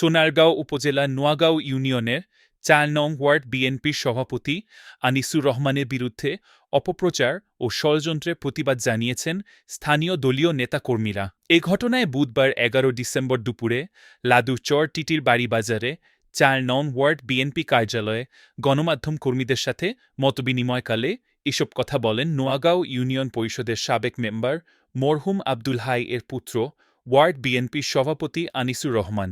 সোনারগাঁও উপজেলার নোয়াগাঁও ইউনিয়নের চার নং ওয়ার্ড বিএনপির সভাপতি আনিসুর রহমানের বিরুদ্ধে অপপ্রচার ও ষড়যন্ত্রের প্রতিবাদ জানিয়েছেন স্থানীয় দলীয় নেতাকর্মীরা। এ ঘটনায় বুধবার এগারো ডিসেম্বর দুপুরে লাদুচর টিটির বাড়ি বাজারে চার নং ওয়ার্ড বিএনপি কার্যালয়ে গণমাধ্যম কর্মীদের সাথে মতবিনিময়কালে এসব কথা বলেন নোয়াগাঁও ইউনিয়ন পরিষদের সাবেক মেম্বার মরহুম আব্দুল হাই এর পুত্র ওয়ার্ড বিএনপির সভাপতি আনিসুর রহমান।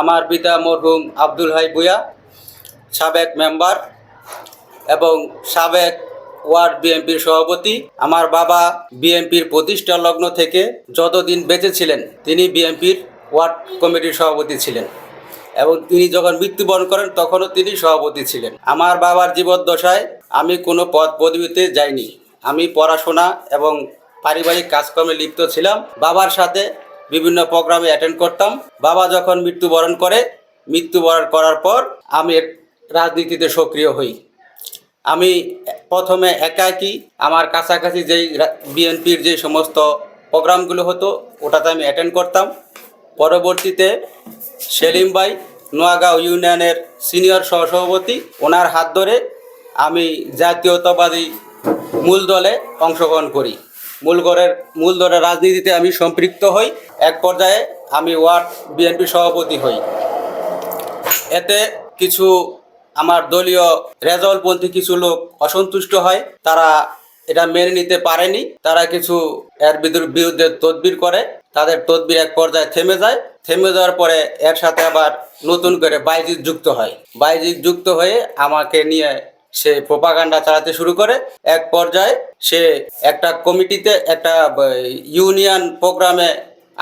আমার পিতা মরহুম আব্দুল হাই ভুয়া সাবেক মেম্বার এবং সাবেক ওয়ার্ড বিএনপির সভাপতি। আমার বাবা বিএনপির প্রতিষ্ঠা লগ্ন থেকে যতদিন বেঁচে ছিলেন, তিনি বিএনপির ওয়ার্ড কমিটির সভাপতি ছিলেন এবং তিনি যখন মৃত্যুবরণ করেন, তখনও তিনি সভাপতি ছিলেন। আমার বাবার জীবদ্দশায় আমি কোনো পদ পদবিতে যাইনি। আমি পড়াশোনা এবং পারিবারিক কাজকর্মে লিপ্ত ছিলাম। বাবার সাথে বিভিন্ন প্রোগ্রামে অ্যাটেন্ড করতাম। বাবা যখন মৃত্যুবরণ করে, মৃত্যুবরণ করার পর আমি রাজনীতিতে সক্রিয় হই। আমি প্রথমে একাকি, আমার কাছাকাছি যেই বিএনপির যে সমস্ত প্রোগ্রামগুলো হতো, ওটাতে আমি অ্যাটেন্ড করতাম। পরবর্তীতে সেলিম ভাই, নোয়াগাঁও ইউনিয়নের সিনিয়র সহসভাপতি, ওনার হাত ধরে আমি জাতীয়তাবাদী মূল দলে অংশগ্রহণ করি। মূল দলের মূল দলের রাজনীতিতে আমি সম্পৃক্ত হই। এক পর্যায়ে আমি ওয়ার্ড বিএনপি সভাপতি হই। এতে কিছু আমার দলীয় রেজলপন্থী কিছু লোক অসন্তুষ্ট হয়। তারা এটা মেনে নিতে পারেনি। তারা কিছু এর বিরুদ্ধে তদবির করে। তাদের তদবির এক পর্যায়ে থেমে যায়। থেমে যাওয়ার পরে এর সাথে আবার নতুন করে বাইজিৎ যুক্ত হয়। বাইজিৎ যুক্ত হয়ে আমাকে নিয়ে সে প্রোপাগান্ডা চালাতে শুরু করে। এক পর্যায়ে সে একটা কমিটিতে, একটা ইউনিয়ন প্রোগ্রামে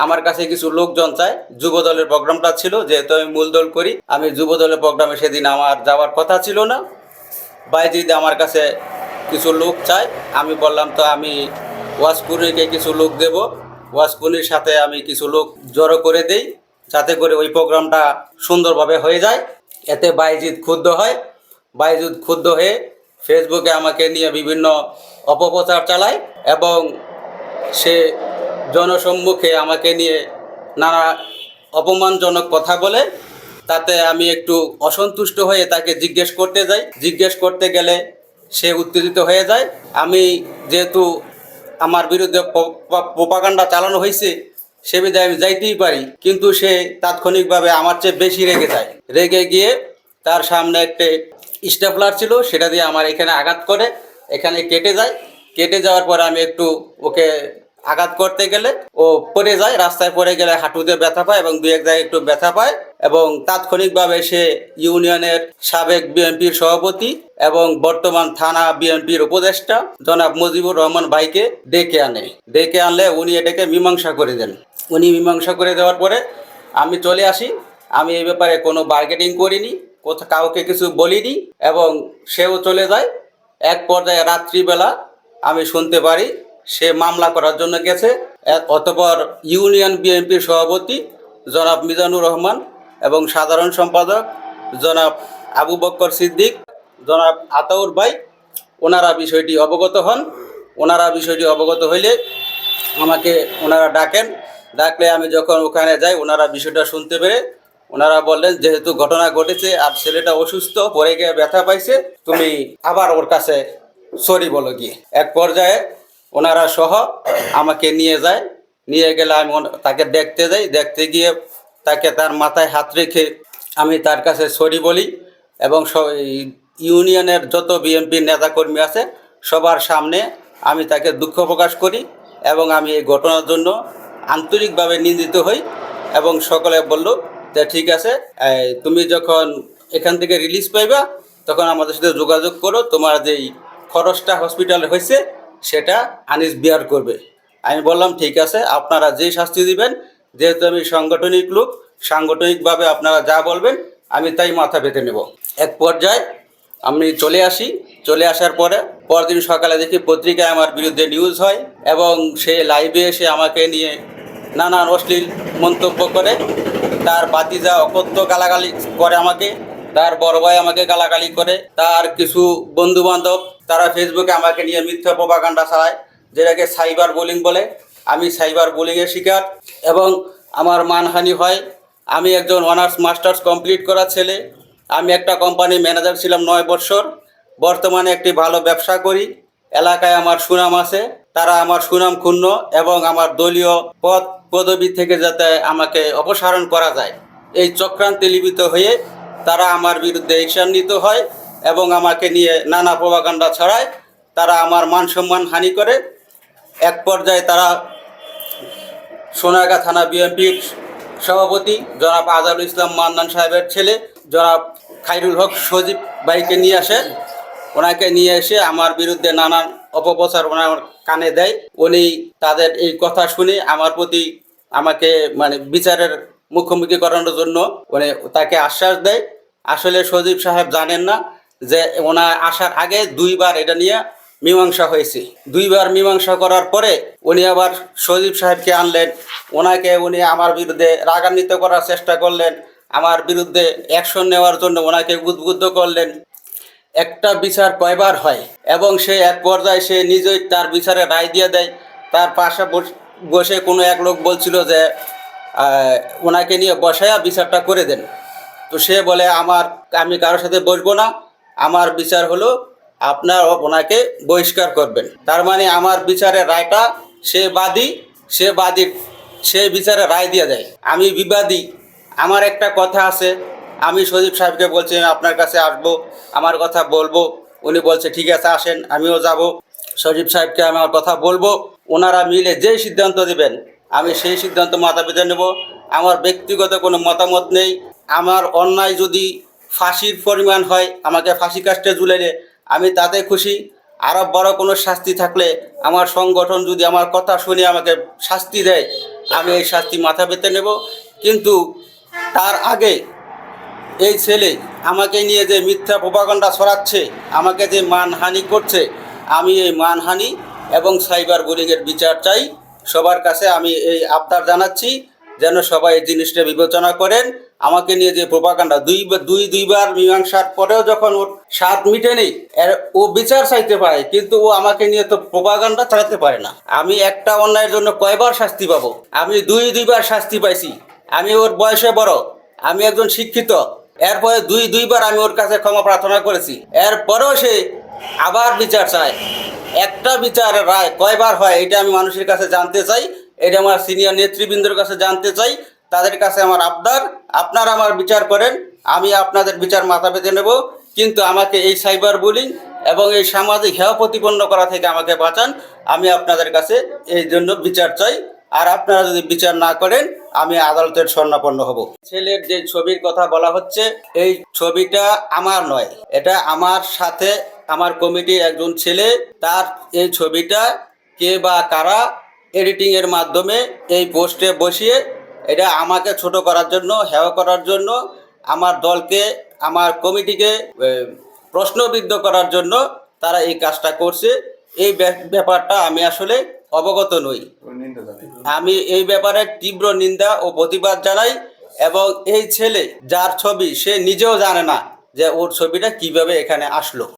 আমার কাছে কিছু লোকজন চায়। যুব দলের প্রোগ্রামটা ছিল, যেহেতু আমি মূল দল করি, আমি যুব দলের প্রোগ্রামে সেদিন আমার যাওয়ার কথা ছিল না। বাইজিদ আমার কাছে কিছু লোক চায়। আমি বললাম, তো আমি ওয়াসকুনিকে কিছু লোক দেব। ওয়াসকুনির সাথে আমি কিছু লোক জড়ো করে দেই, যাতে করে ওই প্রোগ্রামটা সুন্দরভাবে হয়ে যায়। এতে বাইজিদ ক্ষুব্ধ হয়। বাইজিদ ক্ষুব্ধ হয়ে ফেসবুকে আমাকে নিয়ে বিভিন্ন অপপ্রচার চালায় এবং সে জনসম্মুখে আমাকে নিয়ে নানা অপমানজনক কথা বলে। তাতে আমি একটু অসন্তুষ্ট হয়ে তাকে জিজ্ঞেস করতে যাই। জিজ্ঞেস করতে গেলে সে উত্তেজিত হয়ে যায়। আমি যেহেতু আমার বিরুদ্ধে প্রোপাগান্ডা চালানো হয়েছে সে বিধায় আমি যাইতেই পারি। কিন্তু সে তাৎক্ষণিকভাবে আমার চেয়ে বেশি রেগে যায়। রেগে গিয়ে তার সামনে একটা স্টেপলার ছিল, সেটা দিয়ে আমার এখানে আঘাত করে, এখানে কেটে যায়। কেটে যাওয়ার পরে আমি একটু ওকে আঘাত করতে গেলে ও পড়ে যায়, রাস্তায় পড়ে গেলে হাঁটুতে ব্যথা পায় এবং দু এক জায়গায় একটু ব্যথা পায় এবং তাৎক্ষণিকভাবে সে ইউনিয়নের সাবেক বিএনপির সভাপতি এবং বর্তমান থানা বিএনপির উপদেষ্টা জনাব মুজিবুর রহমান ভাইকে ডেকে আনে। ডেকে আনলে উনি এটাকে মীমাংসা করে দেন। উনি মীমাংসা করে দেওয়ার পরে আমি চলে আসি। আমি এই ব্যাপারে কোনো বার্গেটিং করিনি। কোথাও কাউকে কিছু বলিনি এবং সেও চলে যায়। এক পর্যায়ে রাত্রিবেলা আমি শুনতে পারি, সে মামলা করার জন্য গেছে। অতঃপর ইউনিয়ন বিএনপির সভাপতি জনাব মিজানুর রহমান এবং সাধারণ সম্পাদক জনাব আবু বক্কর সিদ্দিক, জনাব আতাউর ভাই, ওনারা বিষয়টি অবগত হন। ওনারা বিষয়টি অবগত হইলে আমাকে ওনারা ডাকেন। ডাকলে আমি যখন ওখানে যাই, ওনারা বিষয়টা শুনতে পেরে ওনারা বললেন, যেহেতু ঘটনা ঘটেছে আর ছেলেটা অসুস্থ, পরে গিয়ে ব্যথা পাইছে, তুমি আবার ওর কাছে সরি বলো গিয়ে। এক পর্যায়ে ওনারা সহ আমাকে নিয়ে যায়। নিয়ে গেলে আমি তাকে দেখতে যাই। দেখতে গিয়ে তাকে তার মাথায় হাত রেখে আমি তার কাছে সরি বলি এবং ইউনিয়নের যত বিএনপি নেতাকর্মী আছে, সবার সামনে আমি তাকে দুঃখ প্রকাশ করি এবং আমি এই ঘটনার জন্য আন্তরিকভাবে নিন্দিত হই এবং সকলে বলল যে ঠিক আছে। তুমি যখন এখান থেকে রিলিজ পাইবা, তখন আমাদের সাথে যোগাযোগ করো। তোমার যেই খরচটা হসপিটালে হয়েছে, সেটা আনিস বিয়ার করবে। আমি বললাম, ঠিক আছে, আপনারা যে শাস্তি দিবেন, যেহেতু আমি সাংগঠনিক লোক, সাংগঠনিকভাবে আপনারা যা বলবেন, আমি তাই মাথা পেতে নেব। এক পর্যায়ে আমি চলে আসি। চলে আসার পরে, পরদিন সকালে দেখি পত্রিকায় আমার বিরুদ্ধে নিউজ হয় এবং সে লাইভে এসে আমাকে নিয়ে নানান অশ্লীল মন্তব্য করে। তার বাতিজা অকথ্য গালাগালি করে আমাকে, তার বড় ভাই আমাকে গালাগালি করে, তার কিছু বন্ধু বান্ধব তারা ফেসবুকে আমাকে নিয়ে মিথ্যা প্রপাগান্ডা চালায়, যেটাকে সাইবার বোলিং বলে। আমি সাইবার বোলিংয়ের শিকার এবং আমার মানহানি হয়। আমি একজন অনার্স মাস্টার্স কমপ্লিট করা ছেলে। আমি একটা কোম্পানি ম্যানেজার ছিলাম নয় বছর। বর্তমানে একটি ভালো ব্যবসা করি। এলাকায় আমার সুনাম আছে। তারা আমার সুনাম ক্ষুণ্ণ এবং আমার দলীয় পদ পদবি থেকে যাতে আমাকে অপসারণ করা যায়। এই চক্রান্তে লিপিত হয়ে তারা আমার বিরুদ্ধে নিতে হয় এবং আমাকে নিয়ে নানা প্রভাকাণ্ডা ছড়ায়। তারা আমার মান সম্মান হানি করে। এক পর্যায়ে তারা সোনাগা থানা বিএনপির সভাপতি জনাব আজহারুল ইসলাম মান্নান সাহেবের ছেলে জনাব খাইরুল হক সজীব ভাইকে নিয়ে আসে। ওনাকে নিয়ে এসে আমার বিরুদ্ধে নানান অপপ্রচার ওনার কানে দেয়। উনি তাদের এই কথা শুনে আমার প্রতি আমাকে মানে বিচারের মুখোমুখি করানোর জন্য উনি তাকে আশ্বাস দেয়। আসলে সজীব সাহেব জানেন না যে ওনার আসার আগে দুইবার এটা নিয়ে মীমাংসা হয়েছে। দুইবার মীমাংসা করার পরে উনি আবার সজীব সাহেবকে আনলেন। ওনাকে উনি আমার বিরুদ্ধে রাগান্বিত করার চেষ্টা করলেন। আমার বিরুদ্ধে অ্যাকশন নেওয়ার জন্য ওনাকে উদ্বুদ্ধ করলেন। একটা বিচার কয়বার হয় এবং সে এক পর্যায়ে সে নিজেই তার বিচারে রায় দিয়ে দেয়। তার পাশে বস- কোনো এক লোক বলছিল যে ওনাকে নিয়ে বসায়া বিচারটা করে দেন। তো সে বলে, আমার, আমি কারোর সাথে বসবো না। আমার বিচার হলো আপনার ওনাকে বহিষ্কার করবেন। তার মানে আমার বিচারের রায়টা সে বাদী সে বাদী সে বিচারে রায় দিয়ে দেয়। আমি বিবাদী। আমার একটা কথা আছে। আমি সজীব সাহেবকে বলছি, আপনার কাছে আসব, আমার কথা বলব। উনি বলছে, ঠিক আছে, আসেন, আমিও যাব। সজীব সাহেবকে আমি আমার কথা বলব। ওনারা মিলে যেই সিদ্ধান্ত দিবেন, আমি সেই সিদ্ধান্ত মাথা পেতে নেব। আমার ব্যক্তিগত কোনো মতামত নেই। আমার অন্যায় যদি ফাঁসির পরিমাণ হয়, আমাকে ফাঁসি কাস্টে ঝুলেলে আমি তাতে খুশি। আরও বড় কোনো শাস্তি থাকলে আমার সংগঠন যদি আমার কথা শুনে আমাকে শাস্তি দেয়, আমি এই শাস্তি মাথা পেতে নেব। কিন্তু তার আগে এই ছেলে আমাকে নিয়ে যে মিথ্যা প্রপাগণ্ডা ছড়াচ্ছে, আমাকে যে মানহানি করছে, আমি এই মানহানি এবং সাইবার বুলিংয়ের বিচার চাই। সবার কাছে আমি এই আবদার জানাচ্ছি, যেন সবাই এই জিনিসটা বিবেচনা করেন। আমাকে নিয়ে যে প্রপাকাণ্ডা দুই দুই দুইবার মীমাংসার পরেও যখন ওর স্বাদ মিটেনি ও বিচার চাইতে পারে, কিন্তু ও আমাকে নিয়ে তো প্রপাগান্ডা চালাতে পারে না। আমি একটা অন্যায়ের জন্য কয়বার শাস্তি পাবো? আমি দুই দুইবার শাস্তি পাইছি। আমি ওর বয়সে বড়। আমি একজন শিক্ষিত। এরপরে দুই দুইবার আমি ওর কাছে ক্ষমা প্রার্থনা করেছি। এরপরেও সে আবার বিচার চায়। একটা বিচার রায় কয়বার হয় এটা আমি মানুষের কাছে জানতে চাই, এটা আমার সিনিয়র নেতৃবৃন্দের কাছে জানতে চাই, তাদের কাছে আমার আবদার, আপনারা আমার বিচার করেন, আমি আপনাদের বিচার মাথা পেতে নেব, কিন্তু আমাকে এই সাইবার বুলিং এবং এই সামাজিক হেয় প্রতিপন্ন করা থেকে আমাকে বাঁচান, আমি আপনাদের কাছে এই জন্য বিচার চাই। আর আপনারা যদি বিচার না করেন, আমি আদালতের স্বর্ণাপন্ন হব। ছেলের যে ছবির কথা বলা হচ্ছে, এই ছবিটা আমার নয়। এটা আমার সাথে আমার কমিটির একজন ছেলে, তার এই ছবিটা কে বা কারা এডিটিং এর মাধ্যমে এই পোস্টে বসিয়ে, এটা আমাকে ছোট করার জন্য, হেয় করার জন্য, আমার দলকে, আমার কমিটিকে প্রশ্নবিদ্ধ করার জন্য তারা এই কাজটা করছে। এই ব্যাপ- ব্যাপারটা আমি আসলে অবগত নই। আমি এই ব্যাপারে তীব্র নিন্দা ও প্রতিবাদ জানাই এবং এই ছেলে, যার ছবি সে নিজেও জানে না যে ওর ছবিটা কীভাবে এখানে আসলো।